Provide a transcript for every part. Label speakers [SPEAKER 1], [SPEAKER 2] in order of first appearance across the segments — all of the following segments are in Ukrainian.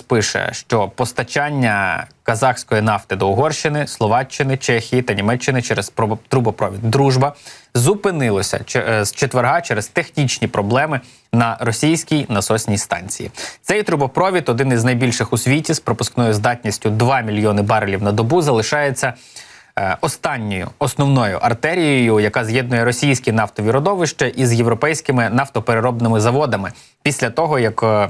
[SPEAKER 1] пише, що постачання казахської нафти до Угорщини, Словаччини, Чехії та Німеччини через трубопровід Дружба зупинилося е, з четверга через технічні проблеми на російській насосній станції. Цей трубопровід, один із найбільших у світі, з пропускною здатністю 2 мільйони барелів на добу, залишається. е, Останньою основною артерією, яка з'єднує російські нафтові родовища із європейськими нафтопереробними заводами, після того як е,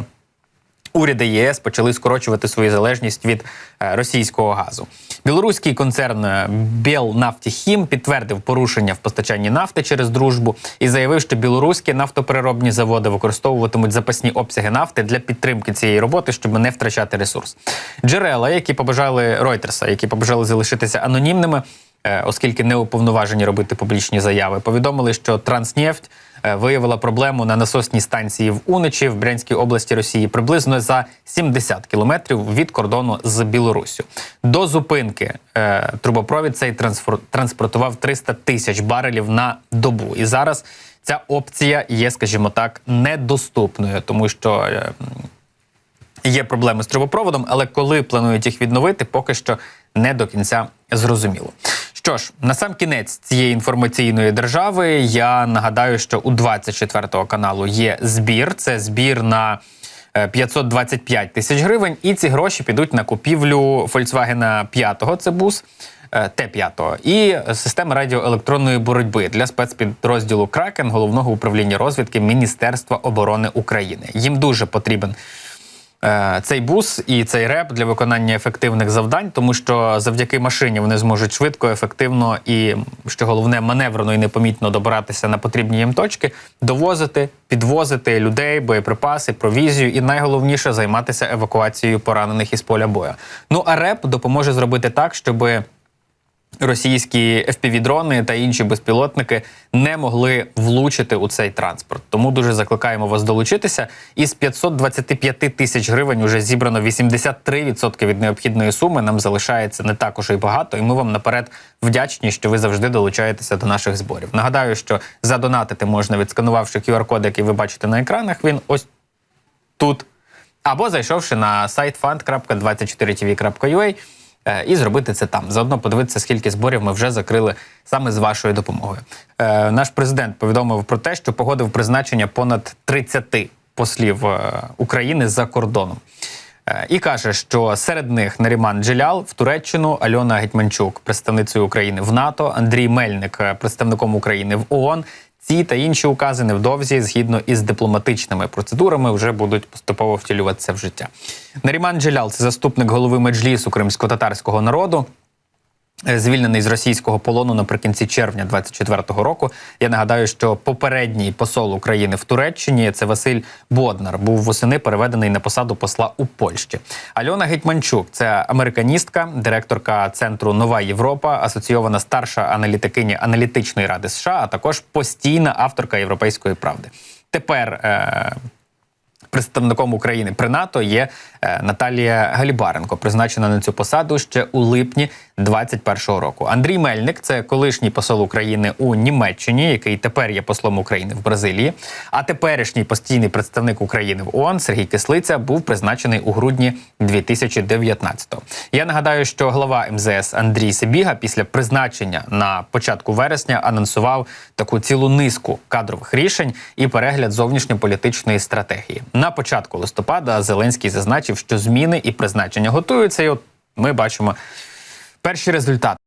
[SPEAKER 1] уряди ЄС почали скорочувати свою залежність від е, російського газу. Білоруський концерн е, Білнафтіхім підтвердив порушення в постачанні нафти через дружбу і заявив, що білоруські нафтопереробні заводи використовуватимуть запасні обсяги нафти для підтримки цієї роботи, щоб не втрачати ресурс. Джерела, які побажали Ройтерса, які побажали залишитися анонімними. е, Оскільки не уповноважені робити публічні заяви, повідомили, що Транснефть виявила проблему на насосній станції в Уничі в Брянській області Росії приблизно за 70 кілометрів від кордону з Білоруссю. До зупинки е, трубопровід цей транспортував 300 тисяч барелів на добу. І зараз ця опція є, скажімо так, недоступною, тому що. е, Є проблеми з трубопроводом, але коли планують їх відновити, поки що не до кінця зрозуміло. Що ж, на сам кінець цієї інформаційної держави я нагадаю, що у 24 каналу є збір. Це збір на е, 525 тисяч гривень, і ці гроші підуть на купівлю Volkswagen 5, це бус. е, Т-5 і системи радіоелектронної боротьби для спецпідрозділу Кракен головного управління розвідки Міністерства оборони України. Їм дуже потрібен е, цей бус і цей реп для виконання ефективних завдань, тому що завдяки машині вони зможуть швидко, ефективно і що головне, маневрено і непомітно добиратися на потрібні їм точки, довозити, підвозити людей, боєприпаси, провізію і найголовніше займатися евакуацією поранених із поля бою. Ну а реп допоможе зробити так, щоби російські FPV-дрони та інші безпілотники не могли влучити у цей транспорт. Тому дуже закликаємо вас долучитися. Із 525 тисяч гривень уже зібрано 83% від необхідної суми. Нам залишається не також і багато, і ми вам наперед вдячні, що ви завжди долучаєтеся до наших зборів. Нагадаю, що задонатити можна відсканувавши QR-код, який ви бачите на екранах. Він ось тут. Або зайшовши на сайт fund.24tv.ua е, і зробити це там. Заодно подивитися, скільки зборів ми вже закрили саме з вашою допомогою. Е, Наш президент повідомив про те, що погодив призначення понад 30 послів е, України за кордоном. Е, І каже, що серед них Наріман Джилял в Туреччину, Альона Гетьманчук, представницею України в НАТО, Андрій Мельник, е, представником України в ООН. Ці та інші укази невдовзі, згідно із дипломатичними процедурами, вже будуть поступово втілюватися в життя. Наріман Джелял це заступник голови меджлісу кримсько-татарського народу. Е, Звільнений з російського полону наприкінці червня 24-го року. Я нагадаю, що попередній посол України в Туреччині це Василь Боднар був восени переведений на посаду посла у Польщі. Альона Гетьманчук це американістка, директорка центру Нова Європа, асоційована старша аналітикиня аналітичної ради США, а також постійна авторка Європейської правди. Тепер е- Представником України при НАТО є е, Наталія Галібаренко, призначена на цю посаду ще у липні 2021 року. Андрій Мельник це колишній посол України у Німеччині, який тепер є послом України в Бразилії. А теперішній постійний представник України в ООН Сергій Кислиця був призначений у грудні 2019-го. Я нагадаю, що глава МЗС Андрій Сибіга після призначення на початку вересня анонсував таку цілу низку кадрових рішень і перегляд зовнішньополітичної стратегії. На початку листопада Зеленський зазначив, що зміни і призначення готуються, і от ми бачимо перші результати.